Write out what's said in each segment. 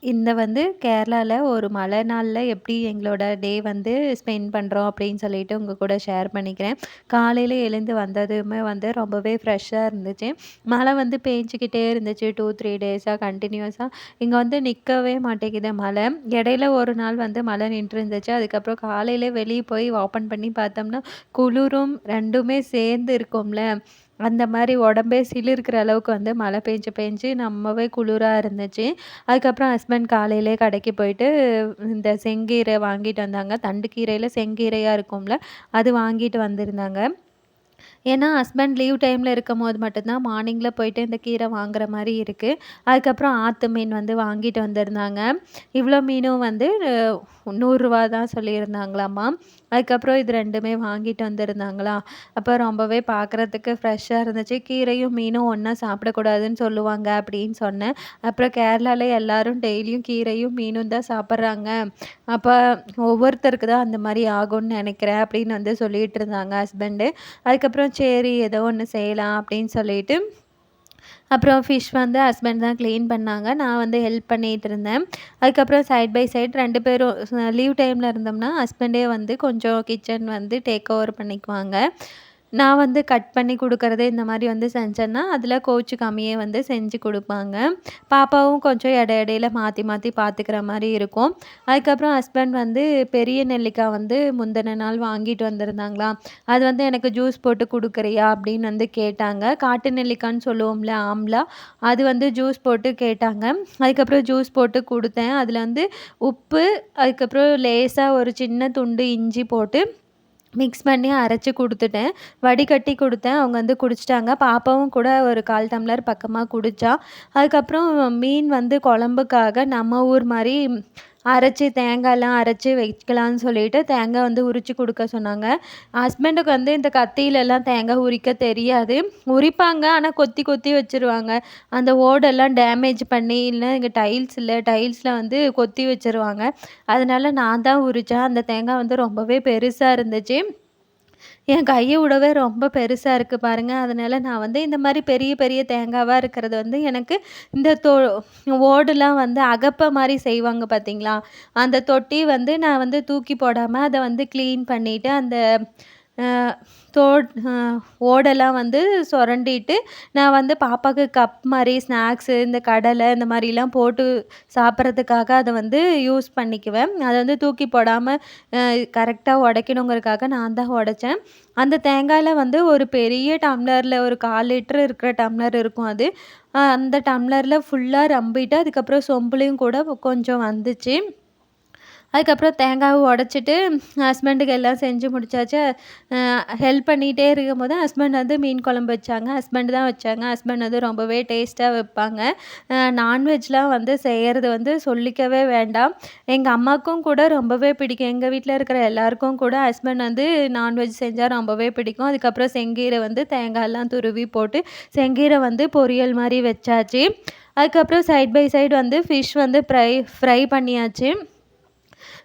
இந்த வந்து கேரளாவில் ஒரு மழை நாளில் எப்படி எங்களோட டே வந்து ஸ்பெண்ட் பண்ணுறோம் அப்படின்னு சொல்லிட்டு உங்கள் கூட ஷேர் பண்ணிக்கிறேன். காலையில் எழுந்து வந்ததுமே வந்து ரொம்பவே ஃப்ரெஷ்ஷாக இருந்துச்சு. மழை வந்து பேஞ்சிக்கிட்டே இருந்துச்சு. டூ த்ரீ டேஸாக கண்டினியூஸாக இங்கே வந்து நிற்கவே மாட்டேங்குது மழை. இடையில ஒரு நாள் வந்து மழை நின்று இருந்துச்சு அதுக்கப்புறம் காலையில் வெளியே போய் ஓப்பன் பண்ணி பார்த்தோம்னா குளிரும் ரெண்டுமே சேர்ந்து இருக்கும்ல. அந்த மாதிரி உடம்பே சிலிருக்கிற அளவுக்கு வந்து மழை பெஞ்சு பெஞ்சு நம்மவே குளிராக இருந்துச்சு. அதுக்கப்புறம் அதுக்கப்புறம் ஹஸ்பண்ட் காலையிலே கடைக்கு போயிட்டு இந்த செங்கீரை வாங்கிட்டு வந்தாங்க. தண்டு கீரையில் செங்கீரையாக இருக்கும்ல அது வாங்கிட்டு வந்திருந்தாங்க. ஏன்னா ஹஸ்பண்ட் லீவ் டைமில் இருக்கும் போது மட்டும்தான் மார்னிங்கில் போயிட்டு இந்த கீரை வாங்குற மாதிரி இருக்குது அதுக்கப்புறம் ஆற்று மீன் வந்து வாங்கிட்டு வந்திருந்தாங்க. இவ்வளோ மீனும் வந்து நூறுரூவா தான் சொல்லியிருந்தாங்களாம்மா. அதுக்கப்புறம் இது ரெண்டுமே வாங்கிட்டு வந்திருந்தாங்களா? அப்போ ரொம்பவே பார்க்குறதுக்கு ஃப்ரெஷ்ஷாக இருந்துச்சு. கீரையும் மீனும் ஒன்றா சாப்பிடக்கூடாதுன்னு சொல்லுவாங்க அப்படின்னு சொன்னேன். அப்புறம் கேரளாவில் எல்லோரும் டெய்லியும் கீரையும் மீனும் தான் சாப்பிட்றாங்க. அப்போ ஒவ்வொருத்தருக்கு தான் அந்த மாதிரி ஆகும்னு நினைக்கிறேன் அப்படின்னு வந்து சொல்லிகிட்டு இருந்தாங்க ஹஸ்பண்டு அதுக்கப்புறம் சரி ஏதோ ஒன்று செய்யலாம் அப்படின்னு சொல்லிட்டு அப்புறம் ஃபிஷ் வந்து ஹஸ்பண்ட் தான் க்ளீன் பண்ணாங்க. நான் வந்து ஹெல்ப் பண்ணிகிட்டு இருந்தேன். அதுக்கப்புறம் சைட் பை சைட் ரெண்டு பேரும் லீவ் டைமில் இருந்தோம்னா ஹஸ்பண்டே வந்து கொஞ்சம் கிச்சன் வந்து டேக் ஓவர் பண்ணிக்குவாங்க. நான் வந்து கட் பண்ணி கொடுக்குறது இந்த மாதிரி வந்து செஞ்சேன்னா அதில் கம்மியே வந்து செஞ்சு கொடுப்பாங்க. பாப்பாவும் கொஞ்சம் இட இடையில மாற்றி மாற்றி பார்த்துக்கிற மாதிரி இருக்கும். அதுக்கப்புறம் ஹஸ்பண்ட் வந்து பெரிய நெல்லிக்காய் வந்து முந்தின நாள் வாங்கிட்டு வந்திருந்தாங்களா? அது வந்து எனக்கு ஜூஸ் போட்டு கொடுக்குறியா? அப்படின்னு வந்து கேட்டாங்க. காட்டு நெல்லிக்கான்னு சொல்லுவோம்ல ஆம்லா அது வந்து ஜூஸ் போட்டு கேட்டாங்க. அதுக்கப்புறம் ஜூஸ் போட்டு கொடுத்தேன். அதில் வந்து உப்பு அதுக்கப்புறம் லேசாக ஒரு சின்ன துண்டு இஞ்சி போட்டு மிக்ஸ் பண்ணி அரைச்சி கொடுத்துட்டேன். வடிகட்டி கொடுத்தேன். அவங்க வந்து குடிச்சிட்டாங்க. பாப்பாவும் கூட ஒரு கால் டம்ளர் பக்கமாக குடித்தா அதுக்கப்புறம் மீன் வந்து குழம்புக்காக நம்ம ஊர் மாதிரி அரைச்சி தேங்காயெலாம் அரைச்சி வைக்கலான்னு சொல்லிட்டு தேங்காய் வந்து உரித்து கொடுக்க சொன்னாங்க. ஹஸ்பண்டுக்கு வந்து இந்த கத்தியிலலாம் தேங்காய் உரிக்க தெரியாது. உரிப்பாங்க ஆனால் கொத்தி கொத்தி வச்சுருவாங்க. அந்த ஓடெல்லாம் டேமேஜ் பண்ணி இல்லை இங்கே டைல்ஸ் இல்லை டைல்ஸில் வந்து கொத்தி வச்சுருவாங்க. அதனால் நான் தான் உரித்தேன் அந்த தேங்காய் வந்து ரொம்பவே பெருசாக இருந்துச்சு. என் கையை விடவே ரொம்ப பெருசாக இருக்குது பாருங்கள் அதனால் நான் வந்து இந்த மாதிரி பெரிய பெரிய தேங்காவாக இருக்கிறது வந்து எனக்கு இந்த தோ ஓடுலாம் வந்து அகப்ப மாதிரி செய்வாங்க பார்த்தீங்களா அந்த தொட்டி வந்து நான் வந்து தூக்கி போடாமல் அதை வந்து க்ளீன் பண்ணிவிட்டு அந்த தோ ஓடெல்லாம் வந்து சுரண்டிட்டு நான் வந்து பாப்பாவுக்கு கப் மாதிரி ஸ்நாக்ஸு இந்த கடலை இந்த மாதிரிலாம் போட்டு சாப்பிட்றதுக்காக அதை வந்து யூஸ் பண்ணிக்குவேன். அதை வந்து தூக்கி போடாமல் கரெக்டாக உடைக்கணுங்கிறதுக்காக நான் தான் உடைச்சேன். அந்த தேங்காயில் வந்து ஒரு பெரிய டம்ளரில் ஒரு கால் லிட்டர் இருக்கிற டம்ளர் இருக்கும் அது. அந்த டம்ளரில் ஃபுல்லாக ரம்பிட்டு அதுக்கப்புறம் சொம்புலையும் கூட கொஞ்சம் வந்துச்சு. அதுக்கப்புறம் தேங்காவை உடச்சிட்டு ஹஸ்பண்டுக்கு எல்லாம் செஞ்சு முடிச்சாச்சு. ஹெல்ப் பண்ணிகிட்டே இருக்கும் போது ஹஸ்பண்ட் வந்து மீன் குழம்பு வச்சாங்க. ஹஸ்பண்ட் தான் வச்சாங்க. ஹஸ்பண்ட் வந்து ரொம்பவே டேஸ்ட்டாக வைப்பாங்க. நான்வெஜ்லாம் வந்து செய்கிறது வந்து சொல்லிக்கவே வேண்டாம். எங்கள் அம்மாவுக்கும் கூட ரொம்பவே பிடிக்கும். எங்கள் வீட்டில் இருக்கிற எல்லாருக்கும் கூட ஹஸ்பண்ட் வந்து நான்வெஜ் செஞ்சால் ரொம்பவே பிடிக்கும். அதுக்கப்புறம் செங்கீரை வந்து தேங்காயெல்லாம் துருவி போட்டு செங்கீரை வந்து பொரியல் மாதிரி வச்சாச்சு. அதுக்கப்புறம் சைட் பை சைடு வந்து ஃபிஷ் வந்து ஃப்ரை ஃப்ரை பண்ணியாச்சு.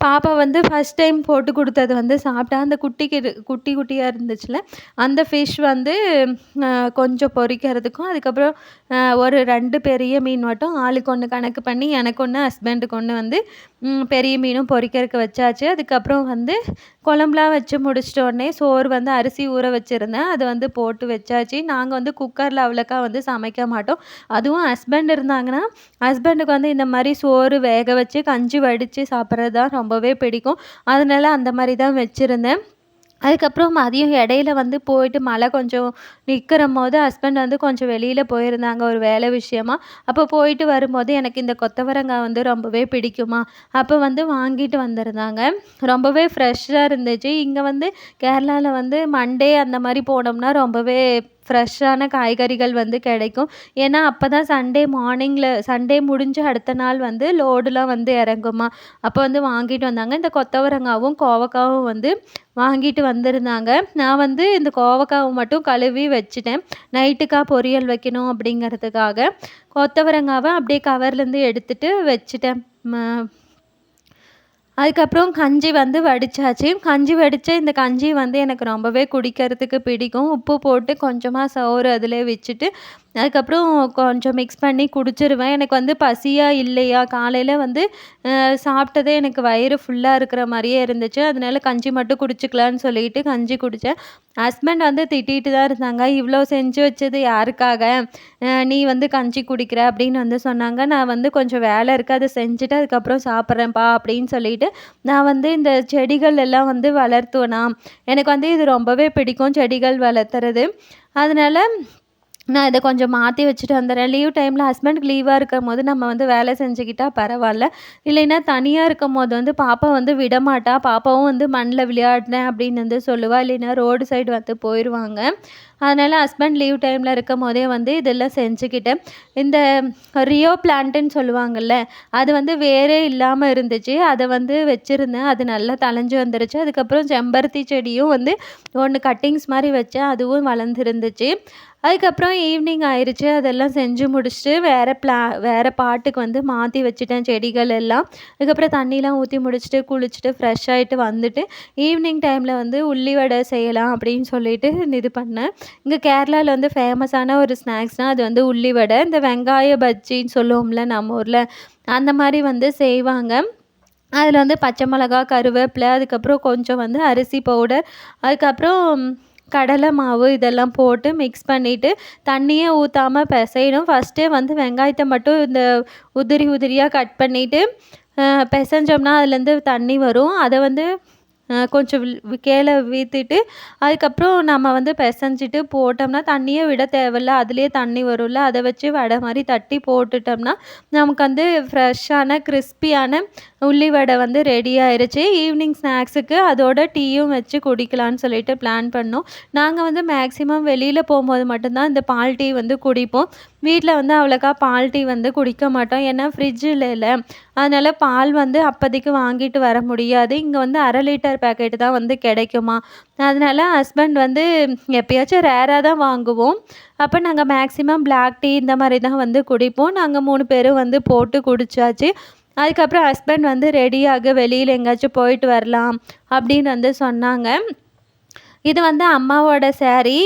பாப்பா வந்து ஃபஸ்ட் டைம் போட்டு கொடுத்தது வந்து சாப்பிட்டா அந்த குட்டிக்கு குட்டி குட்டியாக இருந்துச்சுல அந்த ஃபிஷ் வந்து கொஞ்சம் பொரிக்கிறதுக்கும் அதுக்கப்புறம் ஒரு ரெண்டு பெரிய மீன் மட்டும் ஆளுக்கு ஒன்று கணக்கு பண்ணி எனக்கு ஒன்று ஹஸ்பண்டுக்கு ஒன்று வந்து பெரிய மீனும் பொரிக்கிறதுக்கு வச்சாச்சு. அதுக்கப்புறம் வந்து குழம்புலாம் வச்சு முடிச்சிட்டோடனே சோறு வந்து அரிசி ஊற வச்சுருந்தேன். அதை வந்து போட்டு வச்சாச்சு. நாங்கள் வந்து குக்கரில் அவ்வளோக்கா வந்து சமைக்க மாட்டோம். அதுவும் ஹஸ்பண்ட் இருந்தாங்கன்னா ஹஸ்பண்டுக்கு வந்து இந்த மாதிரி சோறு வேக வச்சு கஞ்சி வடித்து சாப்பிட்றது தான் ரொம்பவே பிடிக்கும். அதனால அந்த மாதிரி தான் வச்சுருந்தேன். அதுக்கப்புறம் மதியம் இடையில வந்து போயிட்டு மழை கொஞ்சம் நிற்கிற போது ஹஸ்பண்ட் வந்து கொஞ்சம் வெளியில் போயிருந்தாங்க ஒரு வேலை விஷயமா. அப்போ போயிட்டு வரும்போது எனக்கு இந்த கொத்தவரங்காய் வந்து ரொம்பவே பிடிக்குமா. அப்போ வந்து வாங்கிட்டு வந்திருந்தாங்க. ரொம்பவே ஃப்ரெஷ்ஷாக இருந்துச்சு. இங்கே வந்து கேரளாவில் வந்து மண்டே அந்த மாதிரி போனோம்னா ரொம்பவே ஃப்ரெஷ்ஷான காய்கறிகள் வந்து கிடைக்கும். ஏன்னா அப்போ தான் சண்டே மார்னிங்கில் சண்டே முடிஞ்சு அடுத்த நாள் வந்து லோடுலாம் வந்து இறங்குமா. அப்போ வந்து வாங்கிட்டு வந்தாங்க. இந்த கொத்தவரங்காவும் கோவக்காவும் வந்து வாங்கிட்டு வந்திருந்தாங்க. நான் வந்து இந்த கோவக்காவை மட்டும் கழுவி வச்சுட்டேன். நைட்டுக்காக பொரியல் வைக்கணும் அப்படிங்கிறதுக்காக. கொத்தவரங்காவை அப்படியே கவர்லேருந்து எடுத்துகிட்டு வச்சுட்டேன். அதுக்கப்புறம் கஞ்சி வந்து வடித்தாச்சு கஞ்சி வடித்த இந்த கஞ்சி வந்து எனக்கு ரொம்பவே குடிக்கிறதுக்கு பிடிக்கும். உப்பு போட்டு கொஞ்சமாக சோறு அதில் வச்சுட்டு அதுக்கப்புறம் கொஞ்சம் மிக்ஸ் பண்ணி குடிச்சிருவேன். எனக்கு வந்து பசியாக இல்லையா? காலையில் வந்து சாப்பிட்டதே எனக்கு வயிறு ஃபுல்லாக இருக்கிற மாதிரியே இருந்துச்சு. அதனால கஞ்சி மட்டும் குடிச்சிக்கலான்னு சொல்லிட்டு கஞ்சி குடித்தேன் ஹஸ்பண்ட் வந்து திட்டிகிட்டு தான் இருந்தாங்க. இவ்வளோ செஞ்சு வச்சது யாருக்காக? நீ வந்து கஞ்சி குடிக்கிற அப்படின்னு வந்து சொன்னாங்க. நான் வந்து கொஞ்சம் வேலை இருக்குது அதை செஞ்சுட்டு அதுக்கப்புறம் சாப்பிட்றேன்ப்பா அப்படின்னு சொல்லிட்டு நான் வந்து இந்த செடிகள் எல்லாம் வந்து வளர்த்துவேனா? எனக்கு வந்து இது ரொம்பவே பிடிக்கும் செடிகள் வளர்த்துறது. அதனால் நான் இதை கொஞ்சம் மாற்றி வச்சுட்டு வந்துடுறேன் லீவ் டைமில் ஹஸ்பண்டுக்கு லீவாக இருக்கும் போது நம்ம வந்து வேலை செஞ்சுக்கிட்டால் பரவாயில்ல. இல்லைன்னா தனியாக இருக்கும் போது வந்து பாப்பா வந்து விடமாட்டா. பாப்பாவும் வந்து மண்ணில் விளையாடினேன் அப்படின்னு வந்து சொல்லுவாள் இல்லைன்னா ரோடு சைடு வந்து போயிடுவாங்க அதனால் ஹஸ்பண்ட் லீவ் டைமில் இருக்கும் போதே வந்து இதெல்லாம் செஞ்சுக்கிட்டேன் இந்த ரியோ பிளான்ட்டுன்னு சொல்லுவாங்கள்ல அது வந்து வேறே இல்லாமல் இருந்துச்சு. அதை வந்து வச்சுருந்தேன். அது நல்லா தளைஞ்சு வந்துருச்சு. அதுக்கப்புறம் செம்பருத்தி செடியும் வந்து ஒன்று கட்டிங்ஸ் மாதிரி வச்சேன். அதுவும் வளர்ந்துருந்துச்சு. அதுக்கப்புறம் ஈவினிங் ஆயிடுச்சு அதெல்லாம் செஞ்சு முடிச்சுட்டு வேறு ப்ளா வேறு பாட்டுக்கு வந்து மாற்றி வச்சுட்டேன் செடிகள் எல்லாம். அதுக்கப்புறம் தண்ணிலாம் ஊற்றி முடிச்சுட்டு குளிச்சுட்டு ஃப்ரெஷ் ஆகிட்டு வந்துட்டு ஈவினிங் டைமில் வந்து உள்ளி வடை செய்யலாம் அப்படின்னு சொல்லிட்டு இது பண்ணேன். இங்கே கேரளாவில் வந்து ஃபேமஸான ஒரு ஸ்நாக்ஸ்னால் அது வந்து உள்ளி வடை. இந்த வெங்காய பஜ்ஜின்னு சொல்லுவோம்ல நம்ம ஊரில் அந்த மாதிரி வந்து செய்வாங்க. அதில் வந்து பச்சை மிளகா கருவேப்பிலை அதுக்கப்புறம் கொஞ்சம் வந்து அரிசி பவுடர் அதுக்கப்புறம் கடலை மாவு இதெல்லாம் போட்டு மிக்ஸ் பண்ணிவிட்டு தண்ணியே ஊற்றாமல் பிசையணும். ஃபஸ்ட்டே வந்து வெங்காயத்தை மட்டும் இந்த உதிரி உதிரியாக கட் பண்ணிவிட்டு பிசைஞ்சோம்னா அதுலேருந்து தண்ணி வரும். அதை வந்து கொஞ்சம் கீழே வீத்திட்டு அதுக்கப்புறம் நம்ம வந்து பிசைஞ்சிட்டு போட்டோம்னா தண்ணியே விட தேவையில்ல. அதுலேயே தண்ணி வரும்ல. அதை வச்சு வடை மாதிரி தட்டி போட்டுட்டோம்னா நமக்கு வந்து ஃப்ரெஷ்ஷான கிறிஸ்பியான உள்ளி வடை வந்து ரெடி ஆயிடுச்சு ஈவினிங் ஸ்நாக்ஸுக்கு அதோட டீயும் வச்சு குடிக்கலான்னு சொல்லிட்டு பிளான் பண்ணோம். நாங்கள் வந்து மேக்ஸிமம் வெளியில் போகும்போது மட்டும்தான் இந்த பால் டீ வந்து குடிப்போம். வீட்டில் வந்து அவ்வளோக்கா பால் டீ வந்து குடிக்க மாட்டோம். ஏன்னா ஃப்ரிட்ஜ் இல்லைல்ல அதனால் பால் வந்து அப்போதைக்கு வாங்கிட்டு வர முடியாது. இங்கே வந்து அரை லிட்டர் பேக்கெட்டு தான் வந்து கிடைக்குமா? அதனால் ஹஸ்பண்ட் வந்து எப்பயாச்சும் ரேராக தான் வாங்குவோம். அப்போ நாங்கள் மேக்ஸிமம் பிளாக் டீ இந்த மாதிரி தான் வந்து குடிப்போம். நாங்கள் மூணு பேரும் வந்து போட்டு குடித்தாச்சு அதுக்கப்புறம் ஹஸ்பண்ட் வந்து ரெடியாக வெளியில் எங்கேயாச்சும் போயிட்டு வரலாம் அப்படின்னு வந்து சொன்னாங்க. இது வந்து அம்மாவோட சேரீ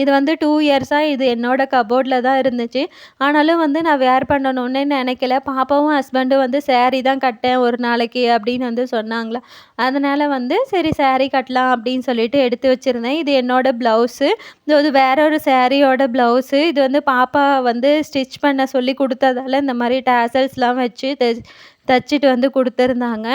இது வந்து டூ இயர்ஸாக இது என்னோடய கபோர்டில் தான் இருந்துச்சு. ஆனாலும் வந்து நான் வேர் பண்ணணும்னு நினைக்கல. பாப்பாவும் ஹஸ்பண்டும் வந்து சேரீ தான் கட்டேன் ஒரு நாளைக்கு அப்படின்னு வந்து சொன்னாங்களா. அதனால் வந்து சரி சேரீ கட்டலாம் அப்படின்னு சொல்லிட்டு எடுத்து வச்சுருந்தேன். இது என்னோடய ப்ளவுஸு இது வேற ஒரு சேரீயோட ப்ளவுஸு இது வந்து பாப்பா வந்து ஸ்டிச் பண்ண சொல்லி கொடுத்ததால இந்த மாதிரி டேசல்ஸ்லாம் வச்சு தைச்சிட்டு வந்து கொடுத்துருந்தாங்க.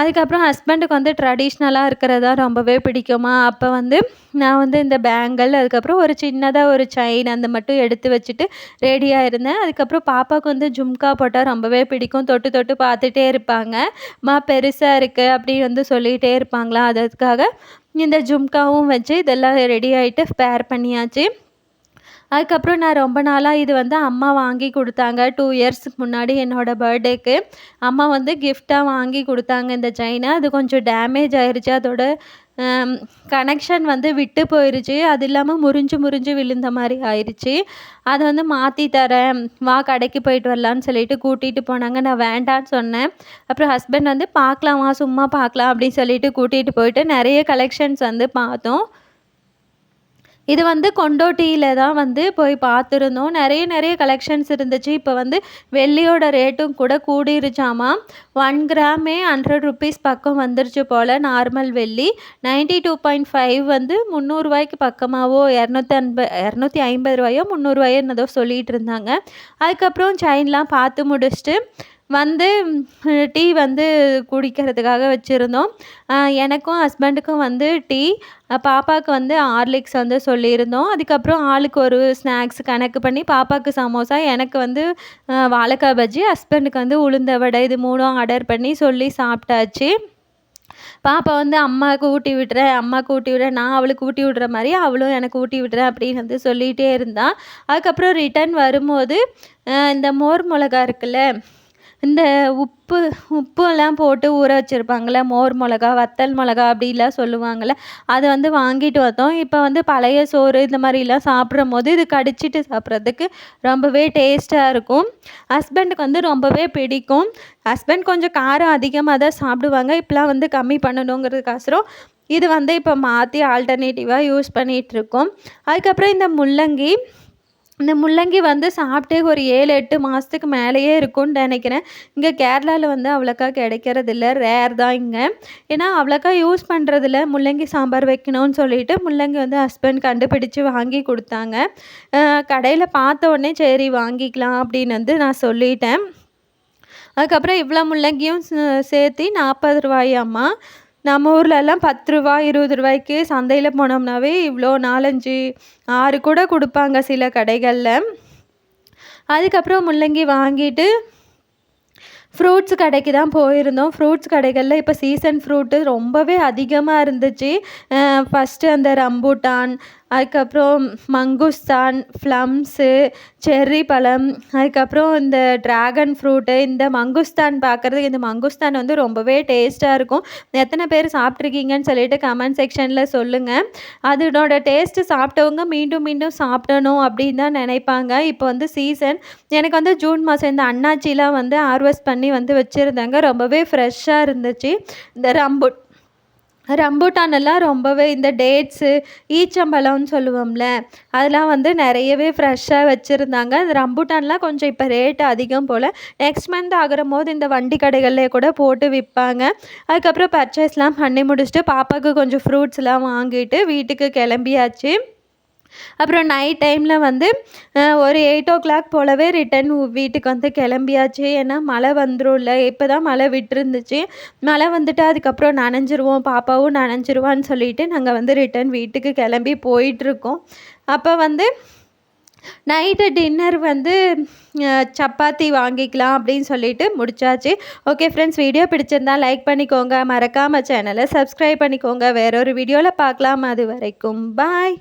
அதுக்கப்புறம் ஹஸ்பண்டுக்கு வந்து ட்ரெடிஷ்னலாக இருக்கிறதா ரொம்பவே பிடிக்குமா? அப்போ வந்து நான் வந்து இந்த பேங்கிள் அதுக்கப்புறம் ஒரு சின்னதாக ஒரு செயின் அந்த மட்டும் எடுத்து வச்சுட்டு ரெடியாக இருந்தேன். அதுக்கப்புறம் பாப்பாவுக்கு வந்து ஜும்கா போட்டால் ரொம்பவே பிடிக்கும். தொட்டு தொட்டு பார்த்துட்டே இருப்பாங்க. மா பெருசாக இருக்குது அப்படின்னு வந்து சொல்லிகிட்டே இருப்பாங்களா? அதுக்காக இந்த ஜும்காவும் வச்சு இதெல்லாம் ரெடி ஆகிட்டு பேர் பண்ணியாச்சு. அதுக்கப்புறம் நான் ரொம்ப நாளாக இது வந்து அம்மா வாங்கி கொடுத்தாங்க. டூ இயர்ஸ்க்கு முன்னாடி என்னோடய பர்த்டேக்கு அம்மா வந்து கிஃப்டாக வாங்கி கொடுத்தாங்க இந்த செயினை அது கொஞ்சம் டேமேஜ் ஆயிடுச்சு அதோட கனெக்ஷன் வந்து விட்டு போயிடுச்சு அது இல்லாமல் முறிஞ்சு முறிஞ்சு விழுந்த மாதிரி ஆயிடுச்சு அதை வந்து மாற்றி தரேன். வா கடைக்கு போயிட்டு வரலான்னு சொல்லிட்டு கூட்டிகிட்டு போனாங்க. நான் வேண்டான்னு சொன்னேன். அப்புறம் ஹஸ்பண்ட் வந்து பார்க்கலாம் வா சும்மா பார்க்கலாம் அப்படின்னு சொல்லிட்டு கூட்டிகிட்டு போயிட்டு நிறைய கலெக்ஷன்ஸ் வந்து பார்த்தோம். இது வந்து கொண்டோட்டியில் தான் வந்து போய் பார்த்துருந்தோம். நிறைய நிறைய கலெக்ஷன்ஸ் இருந்துச்சு. இப்போ வந்து வெள்ளியோட ரேட்டும் கூட கூடிருச்சாமா? ஒன் கிராமே ஹண்ட்ரட் ருபீஸ் பக்கம் வந்துருச்சு போல் நார்மல் வெள்ளி. நைன்ட்டி டூ பாயிண்ட் ஃபைவ் வந்து முந்நூறுரூவாய்க்கு பக்கமாகவோ இரநூத்தி அன்ப இரநூத்தி ஐம்பது ரூபாயோ முந்நூறுரூவாயோ என்னதோ சொல்லிகிட்டு இருந்தாங்க. அதுக்கப்புறம் செயின்லாம் பார்த்து முடிச்சுட்டு வந்து டீ வந்து குடிக்கிறதுக்காக வச்சுருந்தோம். எனக்கும் ஹஸ்பண்டுக்கும் வந்து டீ பாப்பாவுக்கு வந்து ஹார்லிக்ஸ் வந்து சொல்லியிருந்தோம். அதுக்கப்புறம் ஆளுக்கு ஒரு ஸ்நாக்ஸ் கணக்கு பண்ணி பாப்பாவுக்கு சமோசா எனக்கு வந்து வாழைக்காய் பஜ்ஜி ஹஸ்பண்டுக்கு வந்து உளுந்த வடை இது மூணும் ஆர்டர் பண்ணி சொல்லி சாப்பிட்டாச்சு. பாப்பா வந்து அம்மாவுக்கு ஊட்டி விடுறேன் அம்மாவுக்கு ஊட்டி விடுறேன் நான் அவளுக்கு ஊட்டி விடுற மாதிரி அவளும் எனக்கு ஊட்டி விடுறேன் அப்படின்னு வந்து சொல்லிகிட்டே இருந்தான் அதுக்கப்புறம் ரிட்டர்ன் வரும்போது இந்த மோர் மிளகா இருக்குல்ல இந்த உப்பு உப்புலாம் போட்டு ஊற வச்சுருப்பாங்கள்ல மோர் மிளகா வத்தல் மிளகா அப்படிலாம் சொல்லுவாங்கள்ல அதை வந்து வாங்கிட்டு வந்தோம். இப்போ வந்து பழைய சோறு இந்த மாதிரிலாம் சாப்பிடும் போது இது கடிச்சிட்டு சாப்பிட்றதுக்கு ரொம்பவே டேஸ்ட்டாக இருக்கும். ஹஸ்பண்டுக்கு வந்து ரொம்பவே பிடிக்கும். ஹஸ்பண்ட் கொஞ்சம் காரம் அதிகமாக தான் சாப்பிடுவாங்க. இப்போலாம் வந்து கம்மி பண்ணணுங்கிறதுக்கோசரம் இது வந்து இப்போ மாற்றி ஆல்டர்னேட்டிவாக யூஸ் பண்ணிகிட்ருக்கோம். அதுக்கப்புறம் இந்த முள்ளங்கி இந்த முள்ளங்கி வந்து சாப்பிட்டே ஒரு ஏழு எட்டு மாதத்துக்கு மேலேயே இருக்கும்னு நினைக்கிறேன். இங்கே கேரளாவில் வந்து அவ்வளோக்கா கிடைக்கிறதில்ல. ரேர் தான் இங்கே. ஏன்னா அவ்வளோக்கா யூஸ் பண்ணுறதில்ல முள்ளங்கி சாம்பார் வைக்கணும்னு சொல்லிட்டு முள்ளங்கி வந்து ஹஸ்பண்ட் கண்டுபிடிச்சி வாங்கி கொடுத்தாங்க. கடையில் பார்த்த உடனே சரி வாங்கிக்கலாம் அப்படின்னு வந்து நான் சொல்லிட்டேன். அதுக்கப்புறம் இவ்வளோ முள்ளங்கியும் சேர்த்து நாற்பது ரூபாயாம்மா நம்ம ஊர்லெல்லாம் பத்து ரூபா இருபது ரூபாய்க்கு சந்தையில் போனோம்னாவே இவ்வளோ நாலஞ்சு ஆறு கூட கொடுப்பாங்க சில கடைகளில். அதுக்கப்புறம் முள்ளங்கி வாங்கிட்டு ஃப்ரூட்ஸ் கடைக்கு தான் போயிருந்தோம். ஃப்ரூட்ஸ் கடைகளில் இப்போ சீசன் ஃப்ரூட்டு ரொம்பவே அதிகமாக இருந்துச்சு. ஃபஸ்ட்டு அந்த ரம்பூட்டான் அதுக்கப்புறம் மங்குஸ்தான் ஃப்ளம்ஸு செர்ரி பழம் அதுக்கப்புறம் இந்த ட்ராகன் ஃப்ரூட்டு இந்த மங்குஸ்தான் பார்க்குறதுக்கு இந்த மங்குஸ்தான் வந்து ரொம்பவே டேஸ்ட்டாக இருக்கும். எத்தனை பேர் சாப்பிட்ருக்கீங்கன்னு சொல்லிட்டு கமெண்ட் செக்ஷனில் சொல்லுங்கள் அதனோட டேஸ்ட்டு சாப்பிட்டவங்க மீண்டும் மீண்டும் சாப்பிடணும் அப்படின்னு தான் நினைப்பாங்க. இப்போ வந்து சீசன் எனக்கு வந்து ஜூன் மாதம் இந்த அண்ணாச்சிலாம் வந்து ஹார்வெஸ்ட் பண்ணி வந்து வச்சுருந்தாங்க. ரொம்பவே ஃப்ரெஷ்ஷாக இருந்துச்சு. இந்த ரம்புட் ரம்பூட்டானெல்லாம் ரொம்பவே இந்த டேட்ஸு ஈச்சம்பழம்னு சொல்லுவோம்ல அதெல்லாம் வந்து நிறையவே ஃப்ரெஷ்ஷாக வச்சுருந்தாங்க. இந்த ரம்பூட்டான்லாம் கொஞ்சம் இப்போ ரேட்டு அதிகம் போல். நெக்ஸ்ட் மந்த் ஆகிற போது இந்த வண்டி கடைகளில் கூட போட்டு விற்பாங்க. அதுக்கப்புறம் பர்ச்சேஸ்லாம் பண்ணி முடிச்சுட்டு பாப்பாவுக்கு கொஞ்சம் ஃப்ரூட்ஸ்லாம் வாங்கிட்டு வீட்டுக்கு கிளம்பியாச்சு. அப்புறம் நைட் டைமில் வந்து ஒரு எயிட் ஓ கிளாக் போலவே ரிட்டன் வீட்டுக்கு வந்து கிளம்பியாச்சு. ஏன்னா மழை வந்துடும்ல இப்போ தான் மழை விட்டுருந்துச்சு. மழை வந்துட்டு அதுக்கப்புறம் நனைஞ்சிருவோம். பாப்பாவும் நனைஞ்சிருவான்னு சொல்லிட்டு நாங்கள் வந்து ரிட்டன் வீட்டுக்கு கிளம்பி போயிட்டுருக்கோம். அப்போ வந்து நைட்டு டின்னர் வந்து சப்பாத்தி வாங்கிக்கலாம் அப்படின்னு சொல்லிட்டு முடிச்சாச்சு. ஓகே ஃப்ரெண்ட்ஸ் வீடியோ பிடிச்சிருந்தா லைக் பண்ணிக்கோங்க. மறக்காமல் சேனலை சப்ஸ்கிரைப் பண்ணிக்கோங்க. வேறொரு வீடியோவில் பார்க்கலாம். அது வரைக்கும். பாய்